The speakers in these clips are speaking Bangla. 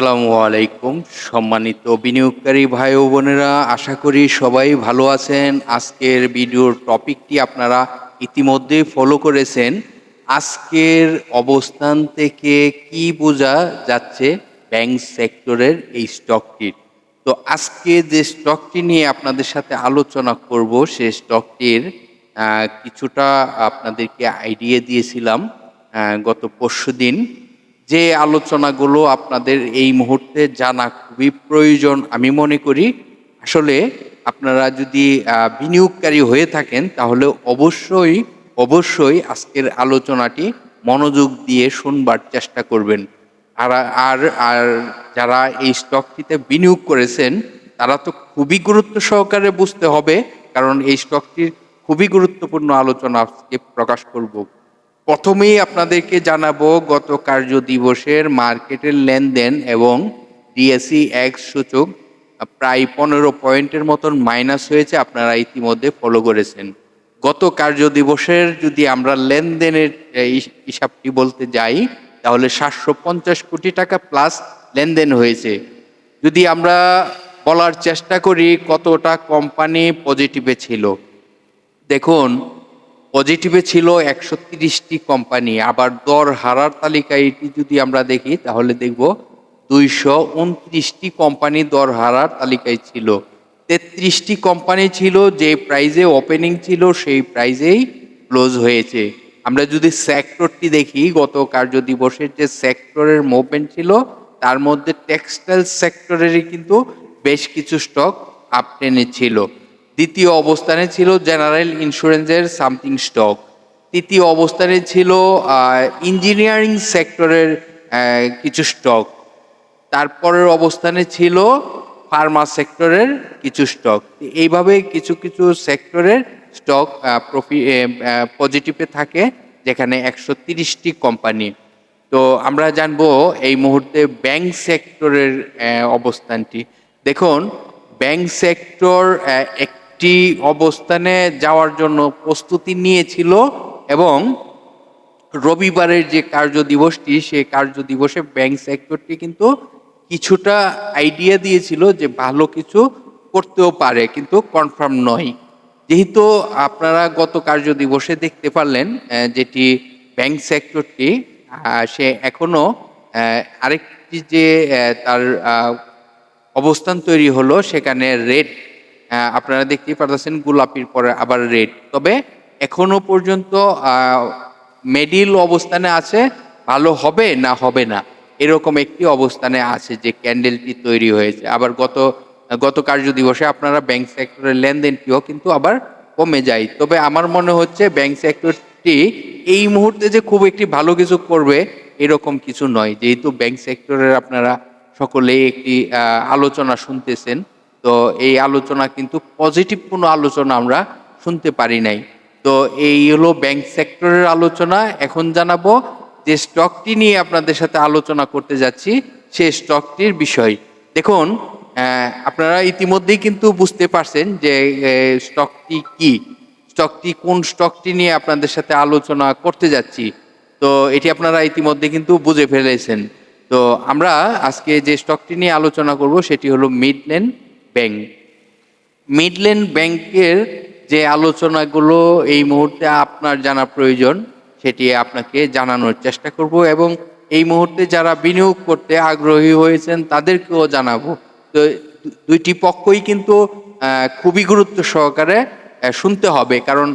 আসসালামু আলাইকুম, সম্মানিত বিনিয়োগকারী ভাই ও বোনেরা, আশা করি সবাই ভালো আছেন। আজকের ভিডিওর টপিকটি আপনারা ইতিমধ্যে ফলো করেছেন। আজকের অবস্থান থেকে কি বোঝা যাচ্ছে ব্যাংক সেক্টরের এই স্টকটির তো আজকে যে স্টকটি নিয়ে আপনাদের সাথে আলোচনা করব সেই স্টকটির কিছুটা আপনাদেরকে আইডিয়া দিয়েছিলাম গত পরশু দিন যে আলোচনাগুলো আপনাদের এই মুহূর্তে জানা খুবই প্রয়োজন, আমি মনে করি আসলে আপনারা যদি বিনিয়োগকারী হয়ে থাকেন তাহলে অবশ্যই অবশ্যই আজকের আলোচনাটি মনোযোগ দিয়ে শুনবার চেষ্টা করবেন। আর আর আর যারা এই স্টকটিতে বিনিয়োগ করেছেন, তারা তো খুবই গুরুত্ব সহকারে বুঝতে হবে, কারণ এই স্টকটির খুবই গুরুত্বপূর্ণ আলোচনা আজকে প্রকাশ করব। প্রথমেই আপনাদেরকে জানাব গত কার্য দিবসের মার্কেটের লেনদেন এবং ডিএসি এক্স সূচক প্রায় পনেরো পয়েন্টের মতন মাইনাস হয়েছে, আপনারা ইতিমধ্যে ফলো করেছেন। গত কার্য দিবসের যদি আমরা লেনদেনের হিসাবটি বলতে যাই, তাহলে সাতশো পঞ্চাশ কোটি টাকা প্লাস লেনদেন হয়েছে। যদি আমরা বলার চেষ্টা করি কতটা কোম্পানি পজিটিভে ছিল। দেখুন পজিটিভে ছিল একশো তিরিশটি কোম্পানি আবার দর হারার তালিকায় এটি যদি আমরা দেখি, তাহলে দেখব দুইশো উনত্রিশটি কোম্পানি দর হারার তালিকায় ছিল। তেত্রিশটি কোম্পানি ছিল, যে প্রাইজে ওপেনিং ছিল, সেই প্রাইজেই ক্লোজ হয়েছে। আমরা যদি সেক্টরটি দেখি, গত কার্য দিবসের যে সেক্টরের মুভমেন্ট ছিল, তার মধ্যে টেক্সটাইল সেক্টরেরই কিন্তু বেশ কিছু স্টক আপ টেনে ছিল। দ্বিতীয় অবস্থানে ছিল জেনারেল ইন্স্যুরেন্সের সামথিং স্টক তৃতীয় অবস্থানে ছিল ইঞ্জিনিয়ারিং সেক্টরের কিছু স্টক তারপরের অবস্থানে ছিল ফার্মা সেক্টরের কিছু স্টক এইভাবে কিছু কিছু সেক্টরের স্টক প্রফি পজিটিভে থাকে যেখানে একশো তিরিশটি কোম্পানি তো আমরা জানব এই মুহূর্তে ব্যাংক সেক্টরের অবস্থানটি। দেখুন ব্যাংক সেক্টর আহ, একটি অবস্থানে যাওয়ার জন্য প্রস্তুতি নিয়েছিল এবং রবিবারের যে কার্য দিবসটি সেই কার্য দিবসে ব্যাংক সেক্টরটি কিন্তু কিছুটা আইডিয়া দিয়েছিল যে ভালো কিছু করতেও পারে, কিন্তু কনফার্ম নয়। যেহেতু আপনারা গত কার্য দিবসে দেখতে পারলেন যেটি ব্যাংক সেক্টরটি সে এখনও আরেকটি যে তার অবস্থান তৈরি হলো, সেখানে রেড আপনারা দেখতেই পারতেছেন গোলাপির পরে আবার রেড। তবে এখনও পর্যন্ত মেডিল অবস্থানে আছে, ভালো হবে না হবে না, এরকম একটি অবস্থানে আছে যে ক্যান্ডেলটি তৈরি হয়েছে। আবার গত গত কার্য দিবসে আপনারা ব্যাংক সেক্টরের লেনদেনটিও কিন্তু আবার কমে যায়। তবে আমার মনে হচ্ছে ব্যাংক সেক্টরটি এই মুহূর্তে যে খুব একটি ভালো কিছু করবে, এরকম কিছু নয়। যেহেতু ব্যাংক সেক্টরের আপনারা সকলেই একটি আলোচনা শুনতেছেন তো এই আলোচনা কিন্তু পজিটিভ কোনো আলোচনা আমরা শুনতে পারি নাই। তো এই হলো ব্যাংক সেক্টরের আলোচনা। এখন জানাব যে স্টকটি নিয়ে আপনাদের সাথে আলোচনা করতে যাচ্ছি সেই স্টকটির বিষয়। দেখুন আপনারা ইতিমধ্যেই কিন্তু বুঝতে পারছেন যে স্টকটি কি? স্টকটি কোন স্টকটি নিয়ে আপনাদের সাথে আলোচনা করতে যাচ্ছি? তো এটি আপনারা ইতিমধ্যে কিন্তু বুঝে ফেলেছেন। তো আমরা আজকে যে স্টকটি নিয়ে আলোচনা করব, সেটি হলো মিডল্যান্ড ব্যাংক। মিডল্যান্ড ব্যাংকের যে আলোচনাগুলো এই মুহূর্তে আপনার জানা প্রয়োজন, সেটি আপনাকে জানানোর চেষ্টা করব এবং এই মুহূর্তে যারা বিনিয়োগ করতে আগ্রহী হয়েছেন, তাদেরকেও জানাব। তো দুইটি পক্ষই কিন্তু খুবই গুরুত্ব সহকারে শুনতে হবে। কারণ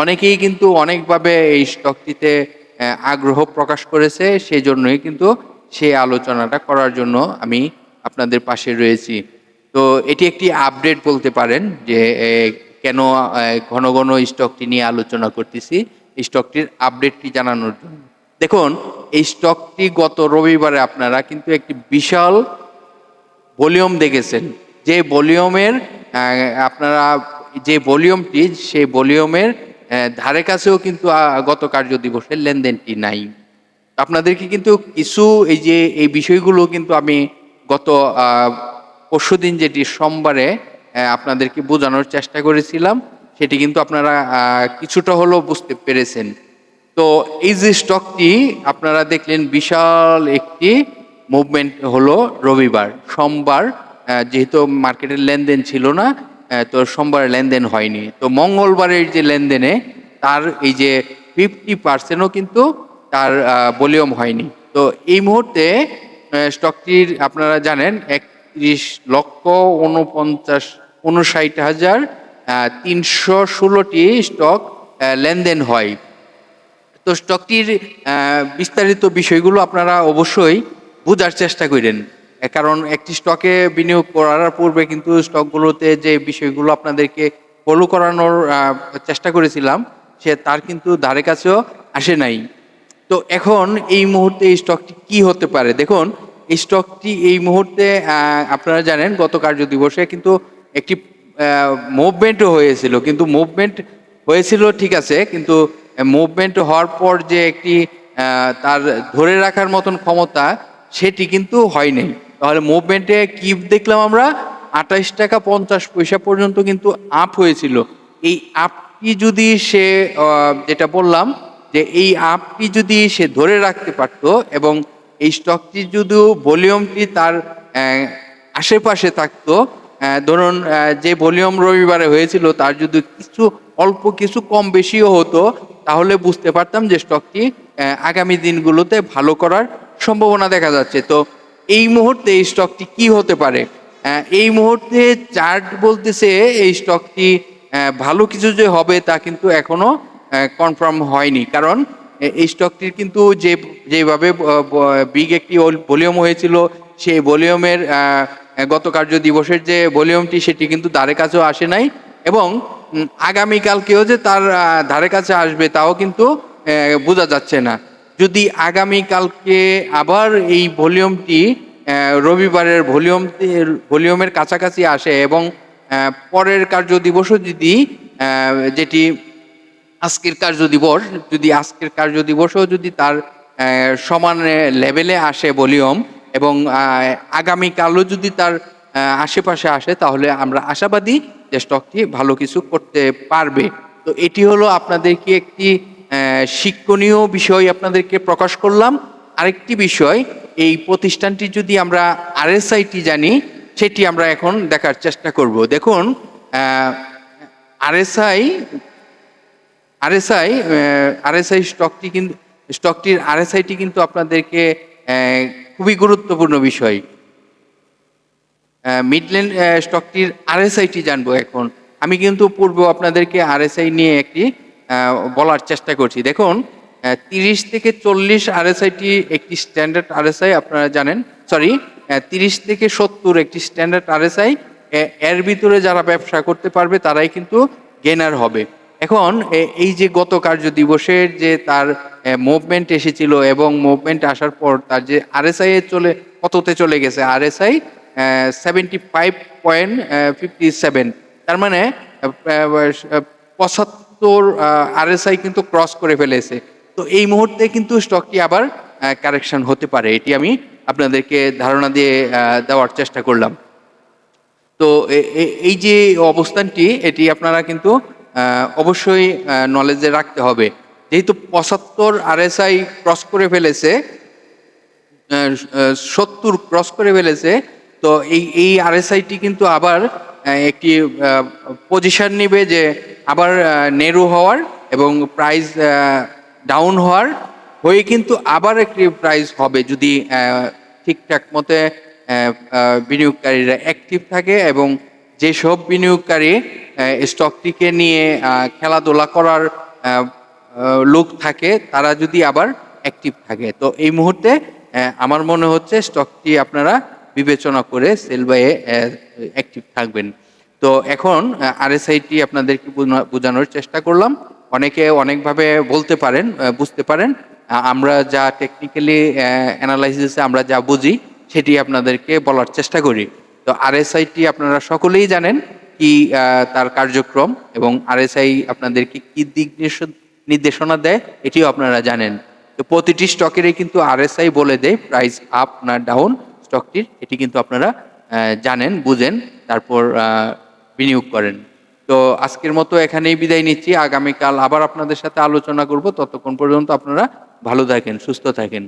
অনেকেই কিন্তু অনেকভাবে এই স্টকটিতে আগ্রহ প্রকাশ করেছে সেই জন্যই কিন্তু সেই আলোচনাটা করার জন্য আমি আপনাদের পাশে রয়েছি। তো এটি একটি আপডেট বলতে পারেন যে কেন ঘন ঘন স্টকটি নিয়ে আলোচনা করতেছি স্টকটির আপডেটটি জানানোর জন্য। দেখুন, এই স্টকটি গত রবিবারে আপনারা কিন্তু একটি বিশাল ভলিউম দেখেছেন। যে ভলিউমের আপনারা যে ভলিউমটি সেই ভলিউমের ধারে কাছেও কিন্তু গত কার্য দিবসের লেনদেনটি নাই। আপনাদেরকে কিন্তু কিছু এই যে, এই বিষয়গুলো কিন্তু আমি গত পরশু দিন যেটি সোমবারে আপনাদেরকে বোঝানোর চেষ্টা করেছিলাম, সেটি কিন্তু আপনারা কিছুটা হলেও বুঝতে পেরেছেন। তো এই যে স্টকটি আপনারা দেখলেন বিশাল একটি মুভমেন্ট হলো রবিবার। সোমবার যেহেতু মার্কেটের লেনদেন ছিল না তো সোমবার লেনদেন হয়নি। তো মঙ্গলবারের যে লেনদেনে তার এই যে ফিফটি পার্সেন্টও কিন্তু তার ভলিউম হয়নি। তো এই মুহূর্তে স্টকটির আপনারা জানেন একত্রিশ লক্ষ উনপঞ্চাশ, উনষাট হাজার তিনশো ষোলোটি স্টক লেনদেন হয়। তো স্টকটির বিস্তারিত বিষয়গুলো আপনারা অবশ্যই বোঝার চেষ্টা করেন। কারণ একটি স্টকে বিনিয়োগ করার পূর্বে কিন্তু স্টকগুলোতে যে বিষয়গুলো আপনাদেরকে ফলো করানোর চেষ্টা করেছিলাম, সে তার কিন্তু ধারে কাছেও আসে নাই। তো এখন এই মুহূর্তে এই স্টকটি কি হতে পারে? দেখুন এই স্টকটি এই মুহূর্তে আপনারা জানেন গত কার্য দিবসে কিন্তু একটি মুভমেন্টও হয়েছিল। কিন্তু মুভমেন্ট হয়েছিল, ঠিক আছে, কিন্তু মুভমেন্ট হওয়ার পর যে একটি তার ধরে রাখার মতন ক্ষমতা, সেটি কিন্তু হয়নি তাহলে মুভমেন্টে কি দেখলাম আমরা? আঠাইশ টাকা পঞ্চাশ পয়সা পর্যন্ত কিন্তু আপ হয়েছিল। এই আপটি যদি সে যেটা বললাম, যে এই আপটি যদি সে ধরে রাখতে পারতো এবং এই স্টকটি যদি ভলিউমটি তার আশেপাশে থাকতো ধরুন যে ভলিউম রবিবারে হয়েছিল তার যদি কিছু, অল্প কিছু কম বেশিও হতো, তাহলে বুঝতে পারতাম যে স্টকটি আগামী দিনগুলোতে ভালো করার সম্ভাবনা দেখা যাচ্ছে। তো এই মুহূর্তে এই স্টকটি কি হতে পারে? এই মুহূর্তে চার্ট বলতেছে এই স্টকটি ভালো কিছু যে হবে তা কিন্তু এখনও কনফার্ম হয়নি। কারণ এই স্টকটির কিন্তু যে, যেভাবে বিগ একটি ভলিউম হয়েছিল, সেই ভলিউমের গত কার্য দিবসের যে ভলিউমটি সেটি কিন্তু ধারে কাছেও আসে নাই এবং আগামীকালকেও যে তার ধারে কাছে আসবে তাও কিন্তু বোঝা যাচ্ছে না। যদি আগামীকালকে আবার এই ভলিউমটি রবিবারের ভলিউম ভলিউমের কাছাকাছি আসে এবং পরের কার্য দিবসও যদি যেটি আজকের কার্য দিবস, যদি আজকের কার্য দিবসও যদি তার সমান লেভেলে আসে ভলিউম এবং আগামীকালও যদি তার আশেপাশে আসে, তাহলে আমরা আশাবাদী যে স্টকটি ভালো কিছু করতে পারবে। তো এটি হলো আপনাদেরকে একটি শিক্ষণীয় বিষয় আপনাদেরকে প্রকাশ করলাম। আরেকটি বিষয়, এই প্রতিষ্ঠানটি যদি আমরা আর আরএসআইটি জানি, সেটি আমরা এখন দেখার চেষ্টা করব। দেখুন আর আরএসআই আরএসআই আরএসআই স্টকটি কিন্তু স্টকটির আরএসআইটি কিন্তু আপনাদেরকে খুবই গুরুত্বপূর্ণ বিষয়। মিডল্যান্ড স্টকটির আরএসআইটি জানব এখন। আমি কিন্তু পূর্ব আপনাদেরকে আরএসআই নিয়ে একটি বলার চেষ্টা করছি। দেখুন তিরিশ থেকে চল্লিশ আরএসআইটি একটি স্ট্যান্ডার্ড আরএসআই আপনারা জানেন সরি তিরিশ থেকে সত্তর একটি স্ট্যান্ডার্ড আরএসআই এর ভিতরে যারা ব্যবসা করতে পারবে, তারাই কিন্তু গেনার হবে। এখন এই যে গত কার্য দিবসের যে তার মুভমেন্ট এসেছিল এবং মুভমেন্ট আসার পর তার যে আরএসআই এ চলে কততে চলে গেছে। RSI seventy five point fifty seven তার মানে পঁচাত্তর আরএসআই কিন্তু ক্রস করে ফেলেছে। তো এই মুহূর্তে কিন্তু স্টকটি আবার কারেকশন হতে পারে। এটি আমি আপনাদেরকে ধারণা দিয়ে দেওয়ার চেষ্টা করলাম। তো এই যে অবস্থানটি, এটি আপনারা কিন্তু অবশ্যই নলেজে রাখতে হবে। যেহেতু পঁচাত্তর আরএসআই ক্রস করে ফেলেছে সত্তর ক্রস করে ফেলেছে, তো এই এই আরএসআইটি কিন্তু আবার একটি পজিশন নেবে যে আবার নেরু হওয়ার এবং প্রাইস ডাউন হওয়ার হয়ে কিন্তু আবার একটি প্রাইস হবে যদি ঠিকঠাক মতে বিনিয়োগকারীরা অ্যাক্টিভ থাকে এবং যেসব বিনিয়োগকারী স্টকটিকে নিয়ে খেলাধুলা করার লোক থাকে, তারা যদি আবার অ্যাক্টিভ থাকে। তো এই মুহূর্তে আমার মনে হচ্ছে স্টকটি আপনারা বিবেচনা করে সেল বাইয়ে অ্যাক্টিভ থাকবেন। তো এখন আরএসআইটি আপনাদেরকে বোঝা- বোঝানোর চেষ্টা করলাম। অনেকে অনেকভাবে বলতে পারেন বুঝতে পারেন। আমরা যা টেকনিক্যালি অ্যানালাইসিসে আমরা যা বুঝি, সেটি আপনাদেরকে বলার চেষ্টা করি। তো আরএসআইটি আপনারা সকলেই জানেন। কি তার কার্যক্রম এবং আরএসআই আপনাদেরকে কি দিক নির্দেশনা দেয় এটিও আপনারা জানেন। তো প্রতিটি স্টকেরই কিন্তু আরএসআই বলে দেয়, প্রাইস আপ না ডাউন স্টকটির, এটি কিন্তু আপনারা জানেন, বুঝেন, তারপর বিনিয়োগ করেন। তো আজকের মতো এখানেই বিদায় নিচ্ছি। আগামীকাল আবার আপনাদের সাথে আলোচনা করব। ততক্ষণ পর্যন্ত আপনারা ভালো থাকেন, সুস্থ থাকেন।